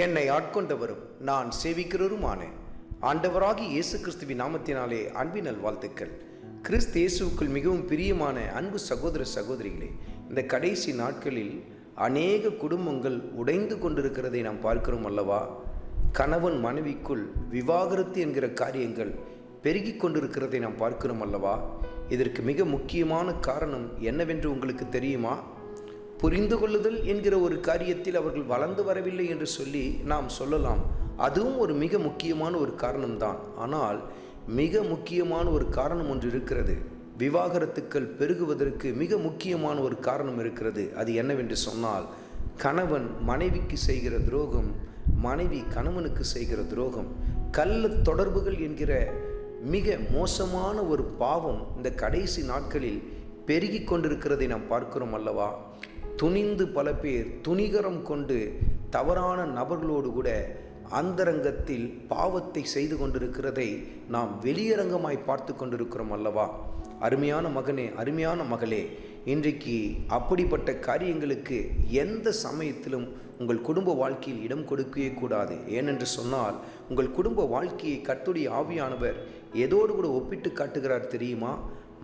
என்னை ஆட்கொண்டவரும் நான் சேவிக்கிறவருமான ஆண்டவராகி இயேசு கிறிஸ்துவின் நாமத்தினாலே அன்பினல் வாழ்த்துக்கள். கிறிஸ்து இயேசுவுக்குள் மிகவும் பிரியமான அன்பு சகோதர சகோதரிகளே இந்த கடைசி நாட்களில் அநேக குடும்பங்கள் உடைந்து கொண்டிருக்கிறதை நாம் பார்க்கிறோம் அல்லவா? கணவன் மனைவிக்குள் விவாகரத்து என்கிற காரியங்கள் பெருகி கொண்டிருக்கிறதை நாம் பார்க்கிறோம் அல்லவா? இதற்கு மிக முக்கியமான காரணம் என்னவென்று உங்களுக்கு தெரியுமா? புரிந்து கொள்ளுதல் என்கிற ஒரு காரியத்தில் அவர்கள் வளர்ந்து வரவில்லை என்று சொல்லி நாம் சொல்லலாம். அதுவும் ஒரு மிக முக்கியமான ஒரு காரணம்தான். ஆனால் மிக முக்கியமான ஒரு காரணம் ஒன்று இருக்கிறது. விவாகரத்துக்கள் பெருகுவதற்கு மிக முக்கியமான ஒரு காரணம் இருக்கிறது. அது என்னவென்று சொன்னால் கணவன் மனைவிக்கு செய்கிற துரோகம் மனைவி கணவனுக்கு செய்கிற துரோகம் கள்ள தொடர்புகள் என்கிற மிக மோசமான ஒரு பாவம் இந்த கடைசி நாட்களில் பெருகி கொண்டிருக்கிறதை நாம் பார்க்கிறோம் அல்லவா? துணிந்து பல பேர் துணிகரம் கொண்டு தவறான நபர்களோடு கூட அந்தரங்கத்தில் பாவத்தை செய்து கொண்டிருக்கிறதை நாம் வெளியரங்கமாய் பார்த்து கொண்டிருக்கிறோம் அல்லவா? அருமையான மகனே அருமையான மகளே இன்றைக்கு அப்படிப்பட்ட காரியங்களுக்கு எந்த சமயத்திலும் உங்கள் குடும்ப வாழ்க்கையில் இடம் கொடுக்கவே கூடாது. ஏனென்று சொன்னால் உங்கள் குடும்ப வாழ்க்கையை கத்துடைய ஆவியானவர் எதோடு கூட ஒப்பிட்டு காட்டுகிறார் தெரியுமா?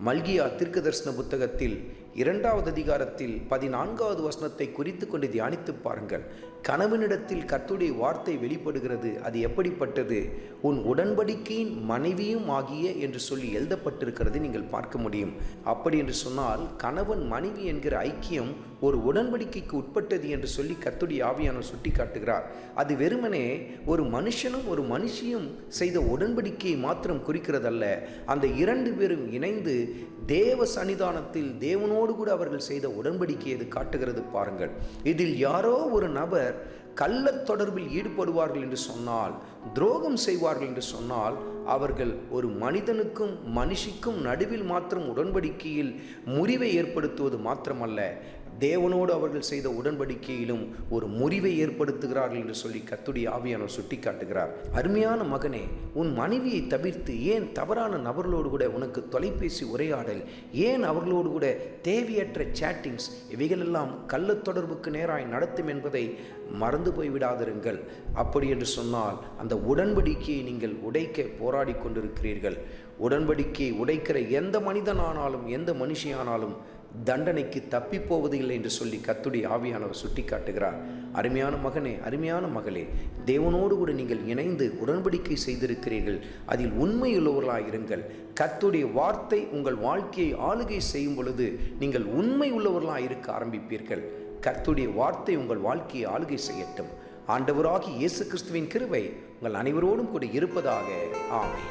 மல்கியா தீர்க்க தரிசன புத்தகத்தில் இரண்டாவது அதிகாரத்தில் பதினான்காவது வசனத்தை குறித்து கொண்டு தியானித்து பாருங்கள். கணவனிடத்தில் கத்துடைய வார்த்தை வெளிப்படுகிறது அது எப்படிப்பட்டது? உன் உடன்படிக்கையின் மனைவியும் ஆகிய என்று சொல்லி எழுதப்பட்டிருக்கிறது நீங்கள் பார்க்க முடியும். அப்படி என்று சொன்னால் கணவன் மனைவி என்கிற ஐக்கியம் ஒரு உடன்படிக்கைக்கு உட்பட்டது என்று சொல்லி கத்துடைய ஆவியானவர் சுட்டி காட்டுகிறார் அது வெறுமனே ஒரு மனுஷனும் ஒரு மனுஷியும் செய்த உடன்படிக்கையை மாத்திரம் குறிக்கிறதல்ல. அந்த இரண்டு பேரும் இணைந்து தேவ சன்னிதானத்தில் தேவனோடு கூட அவர்கள் செய்த உடன்படிக்கை இது காட்டுகிறது பாருங்கள். இதில் யாரோ ஒரு நபர் கள்ள தொடர்பில் ஈடுபடுவார்கள் என்று சொன்னால் துரோகம் செய்வார்கள் என்று சொன்னால் அவர்கள் ஒரு மனிதனுக்கும் மனுஷிக்கும் நடுவில் மாத்திரம் உடன்படிக்கையில் முறிவை ஏற்படுத்துவது மாத்திரமல்ல. தேவனோடு அவர்கள் செய்த உடன்படிக்கையிலும் ஒரு முறிவை ஏற்படுத்துகிறார்கள் என்று சொல்லி கத்துடைய ஆவியானவர் சுட்டிக்காட்டுகிறார். அருமையான மகனே உன் மனைவியை தவிர்த்து ஏன் தவறான நபர்களோடு கூட உனக்கு தொலைபேசி உரையாடல் ஏன் அவர்களோடு கூட தேவையற்ற சேட்டிங்ஸ் இவைகளெல்லாம் கள்ள தொடர்புக்கு நேராய் நடத்தும் என்பதை மறந்து போய் விடாதிருங்கள். அப்படி என்று சொன்னால் அந்த உடன்படிக்கையை நீங்கள் உடைக்க போராடி கொண்டிருக்கிறீர்கள். உடன்படிக்கையை உடைக்கிற எந்த மனிதனானாலும் எந்த மனுஷியானாலும் தண்டனைக்கு தப்பி போவதில்லை என்று சொல்லி கத்துடைய ஆவியானவர் சுட்டி காட்டுகிறார் அருமையான மகனே அருமையான மகளே தேவனோடு கூட நீங்கள் இணைந்து உடன்படிக்கை செய்திருக்கிறீர்கள். அதில் உண்மையுள்ளவர்களாக இருங்கள். கத்துடைய வார்த்தை உங்கள் வாழ்க்கையை ஆளுகை செய்யும் பொழுது நீங்கள் உண்மை உள்ளவர்களாக இருக்க ஆரம்பிப்பீர்கள். கர்த்துடைய வார்த்தை உங்கள் வாழ்க்கையை ஆளுகை செய்யட்டும். ஆண்டவராகி இயேசு கிறிஸ்துவின் கிருவை உங்கள் அனைவரோடும் கூட இருப்பதாக. ஆமை